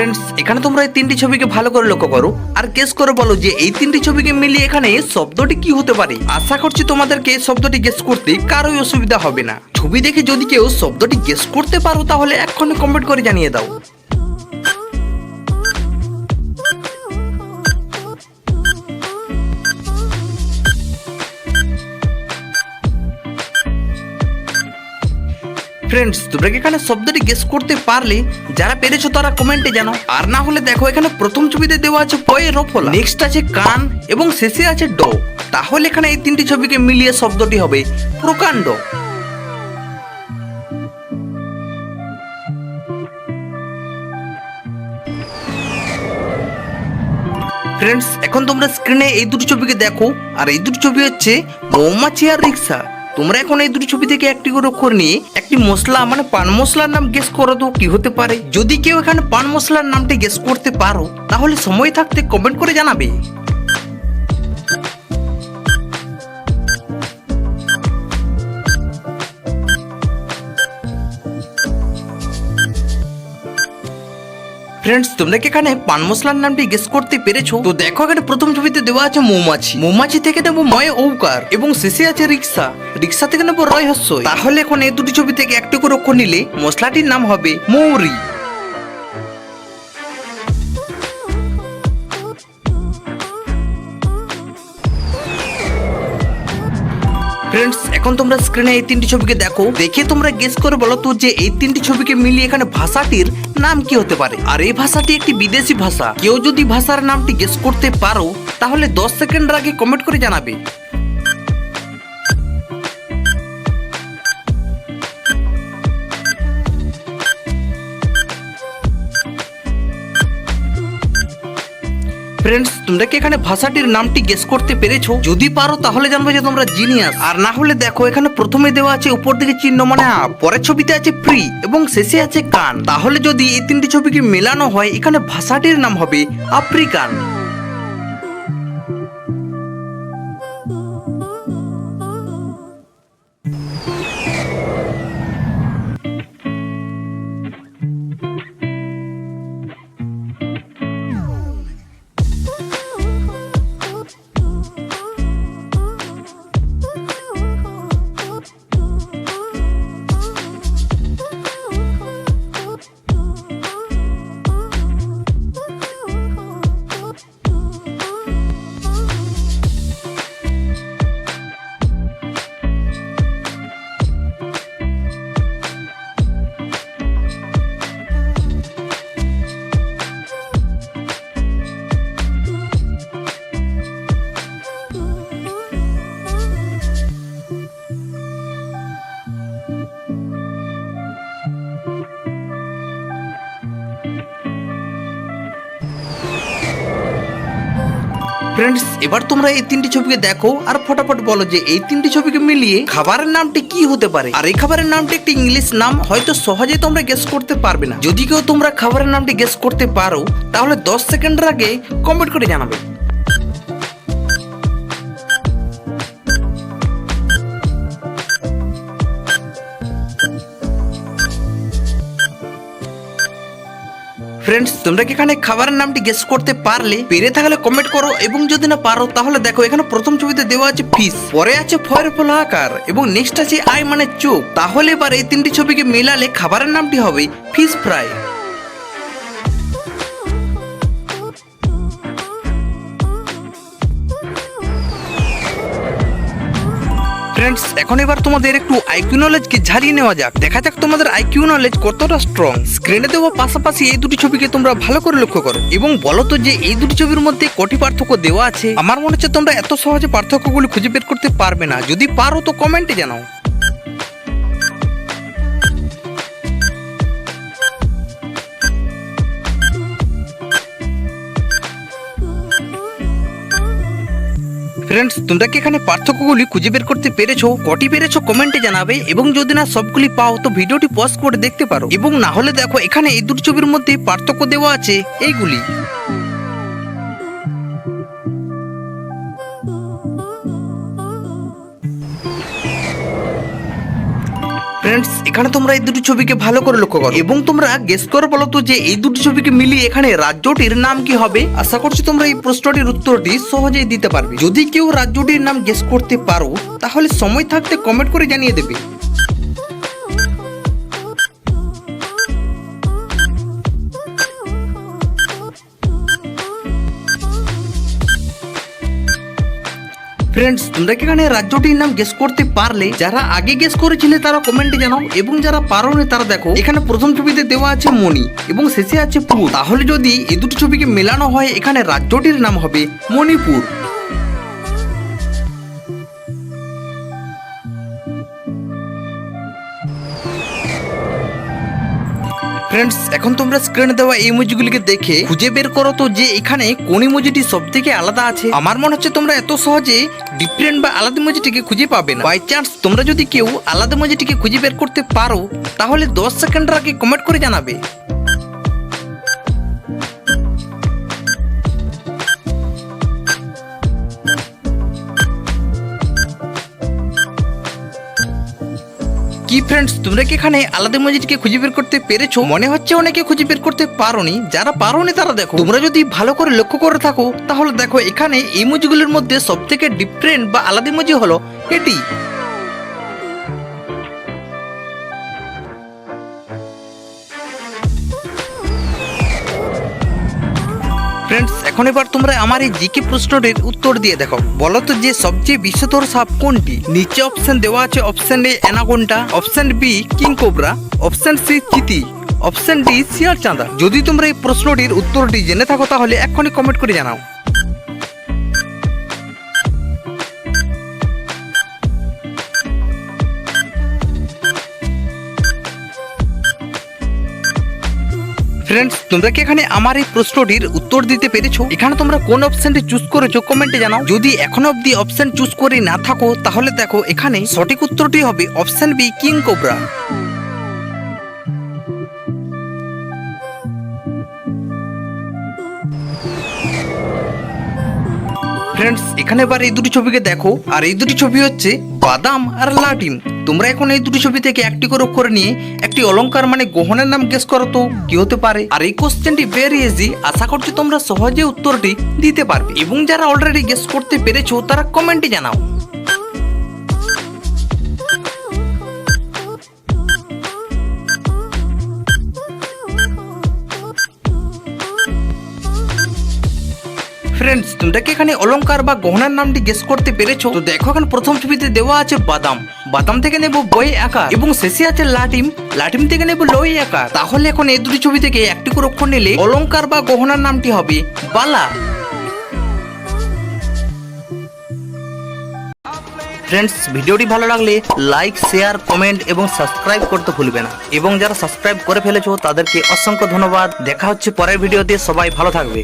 Friends এখানে তোমরা এই তিনটি ছবিকে ভালো করে লক্ষ্য করো। আর গেস করে বলো যে এই তিনটি ছবিকে মিলিয়ে এখানে শব্দটি কি হতে পারে। আশা করছি তোমাদেরকে শব্দটি গেস করতে কারোই অসুবিধা হবে না। ছবি দেখে যদি কেউ শব্দটি গেস করতে পারো, তাহলে এক্ষণে কমেন্ট করে জানিয়ে দাও। ফ্রেন্ডস তোমরা কি এখানে শব্দটি গেস করতে পারলে? যারা পেরেছ তারা কমেন্টে জানো আর না হলে দেখো, এখানে প্রথম ছবিতে দেওয়া আছে পয়ে রফলা নেক্সট আছে কান, এবং শেষে আছে ড। তাহলে এখানে এই তিনটি ছবিকে মিলিয়ে শব্দটি হবে প্রকাণ্ড। ফ্রেন্ডস এখন তোমরা স্ক্রিনে এই দুটি ছবিকে দেখো, আর এই দুটি ছবি হচ্ছে মৌমাছি আর রিক্সা। তোমরা এখন এই দুটি ছবি থেকে একটি করে অক্ষর নিয়ে একটি মশলা মানে পান মশলার নাম গেস করো তো, কি হতে পারে? যদি কেউ এখানে পান মশলার নামটি গেস করতে পারো, তাহলে সময় থাকতে কমেন্ট করে জানাবে। ফ্রেন্ডস তোমরা কি এখানে পান মশলার নামটি গেস করতে পেরেছ? তো দেখো, এখানে প্রথম ছবিতে দেওয়া আছে মৌমাছি। মৌমাছি থেকে নেব ময় ঔকার এবং শেষে আছে রিক্সা। রিক্সা থেকে নেব রয় হস্য তাহলে এখন এই দুটি ছবি থেকে একটি করে অক্ষর নিলে মশলাটির নাম হবে মৌরি। ফ্রেন্ডস এখন তোমরা স্ক্রিনে এই তিনটি ছবিকে দেখো। দেখে তোমরা গেস করে বলো তো যে এই তিনটি ছবিকে মিলিয়ে এখানে ভাষাটির নাম কি হতে পারে? আর এই ভাষাটি একটি বিদেশি ভাষা। কেউ যদি ভাষার নামটি গেস করতে পারো, তাহলে দশ সেকেন্ড আগে কমেন্ট করে জানাবে। ফ্রেন্ডস তোমরা কি এখানে ভাষাটির নামটি গেস করতে পেরেছ? যদি পারো, তাহলে জানবে যে তোমরা জিনিয়াস আর না হলে দেখো, এখানে প্রথমে দেওয়া আছে উপর দিকে চিহ্ন মানে আপ পরের ছবিতে আছে ফ্রি এবং শেষে আছে কান। তাহলে যদি এই তিনটি ছবিকে মেলানো হয়, এখানে ভাষাটির নাম হবে আফ্রিকান। ফ্রেন্ডস এবার তোমরা এই তিনটি ছবিকে দেখো আর ফটাফট বলো যে এই তিনটি ছবিকে মিলিয়ে খাবারের নামটি কি হতে পারে। আর এই খাবারের নামটি একটি ইংলিশ নাম, হয়তো সহজে তোমরা গেস করতে পারবে না। যদি কেউ তোমরা খাবারের নামটি গেস করতে পারো, তাহলে দশ সেকেন্ডের আগে কমেন্ট করে জানাবে। ফ্রেন্ডস তোমরা কি এখানে খাবারের নামটি গেস করতে পারলে? পেরে থাকলে কমেন্ট করো এবং যদি না পারো, তাহলে দেখো এখানে প্রথম ছবিতে দেওয়া আছে ফিস পরে আছে ফয়ের ফলাকার এবং নেক্সট আছে আই মানে চোখ। তাহলে এবার এই তিনটি ছবিকে মেলালে খাবারের নামটি হবে ফিস ফ্রাই ফ্রেন্ডস এখন এবার তোমাদের একটু আইকিউ নলেজকে ঝাড়িয়ে নেওয়া যাক। দেখা যাক তোমাদের আইকিউ নলেজ কতটা স্ট্রং স্ক্রিনে দেওয়া পাশাপাশি এই দুটি ছবিকে তোমরা ভালো করে লক্ষ্য করো। এবং বলো তো যে এই দুটি ছবির মধ্যে কটি পার্থক্য দেওয়া আছে? আমার মনে হচ্ছে তোমরা এত সহজে পার্থক্যগুলি খুঁজে বের করতে পারবে না। যদি পারো তো কমেন্টে জানাও। ফ্রেন্ডস তোমরা কি এখানে পার্থক্যগুলি খুঁজে বের করতে পেরেছ? কটি পেরেছ? কমেন্টে জানাবে। এবং যদি না সবগুলি পাও, তো ভিডিওটি পজ করে দেখতে পারো। এবং না হলে দেখো, এখানে এই দুটি ছবির মধ্যে পার্থক্য দেওয়া আছে। এইগুলি। ফ্রেন্ডস এখানে তোমরা এই দুটি ছবিকে ভালো করে লক্ষ্য করো। এবং তোমরা গেস করো বলো তো যে এই দুটি ছবিকে মিলিয়ে এখানে রাজ্যটির নাম কি হবে? আশা করছি তোমরা এই প্রশ্নটির উত্তরটি সহজেই দিতে পারবে। যদি কেউ রাজ্যটির নাম গেস করতে পারো, তাহলে সময় থাকতে কমেন্ট করে জানিয়ে দেবে। ফ্রেন্ডস তোমরা কি এখানে রাজ্যটির নাম গেস করতে পারলে? যারা আগে গেস করেছিলে তারা কমেন্টে জানাও, এবং যারা পারো পারোনি তারা দেখো, এখানে প্রথম ছবিতে দেওয়া আছে মণি, এবং শেষে আছে পুর তাহলে যদি এই দুটো ছবিকে মেলানো হয়, এখানে রাজ্যটির নাম হবে মণিপুর। ফ্রেন্ডস এখন তোমরা স্ক্রিনে দেওয়া এই ইমোজিগুলিকে দেখে খুঁজে বের করো তো যে এখানে কোন ইমোজিটি সব থেকে আলাদা আছে। আমার মনে হচ্ছে তোমরা এত সহজে ডিফারেন্ট বা আলাদা ইমোজিটিকে খুঁজে পাবে না। বাই চান্স তোমরা যদি কেউ আলাদা ইমোজিটিকে খুঁজে বের করতে পারো, তাহলে দশ সেকেন্ডের আগে কমেন্ট করে জানাবে। কি ফ্রেন্ডস তোমরা কি এখানে আলাদা মজিদকে খুঁজে বের করতে পেরেছ? মনে হচ্ছে অনেকে খুঁজে বের করতে পারোনি। যারা পারোনি তারা দেখো। তোমরা যদি ভালো করে লক্ষ্য করে থাকো, তাহলে দেখো এখানে ইমোজিগুলোর মধ্যে সবথেকে ডিফারেন্ট বা আলাদা ইমোজি হলো এটি। ফ্রেন্ডস এখন এবার তোমরা আমার এই জিকে প্রশ্নটির উত্তর দিয়ে দেখো। বলো তো যে সবচেয়ে বিষধর সাপ কোনটি? নিচে অপশন দেওয়া আছে option A anaconda option B king cobra option C চিতি অপশন ডি শিয়াল চাঁদা। যদি তোমরা এই প্রশ্নটির উত্তরটি জেনে থাকো তাহলে এক্ষুনি কমেন্ট করে জানাও। ফ্রেন্ডস তোমরা কি এখানে আমার এই প্রশ্নটির উত্তর দিতে পেরেছ? এখানে তোমরা কোন অপশনটি চুজ করেছ? কমেন্টে জানাও। যদি এখনও অবধি অপশন চুজ করে না থাকো, তাহলে দেখো, এখানে সঠিক উত্তরটি হবে option B king cobra friends এখানে এবার এই দুটি ছবিকে দেখো। আর এই দুটি ছবি হচ্ছে বাদাম আর লাটিম তোমরা এখন এই দুটি ছবি থেকে একটি করে করে নিয়ে একটি অলংকার মানে গহনের নাম গেস করো তো, কি হতে পারে? আর এই কোশ্চেনটি ভেরি ইজি আশা করছি তোমরা সহজে উত্তরটি দিতে পারবে। এবং যারা অলরেডি গেস করতে পেরেছ, তারা কমেন্টে জানাও। ফ্রেন্ডস তোমরা কি এখানে অলংকার বা গহনার নামটি গেস করতে পেরেছ? তো দেখো, এখন প্রথম ছবিতে দেওয়া আছে বাদাম। বাদাম থেকে নেব বই, আকার। এবং শেষে আছে লাটিম। লাটিম থেকে নেব লই, আকার। তাহলে এখন এই দুটি ছবি থেকে একটি করে অক্ষর নিলে অলংকার বা গহনার নামটি হবে বালা। ফ্রেন্ডস ভিডিওটি ভালো লাগলে লাইক শেয়ার কমেন্ট এবং সাবস্ক্রাইব করতে ভুলবে না। এবং যারা সাবস্ক্রাইব করে ফেলেছো, তাদেরকে অসংখ্য ধন্যবাদ। দেখা হচ্ছে পরের ভিডিওতে। সবাই ভালো থাকবে।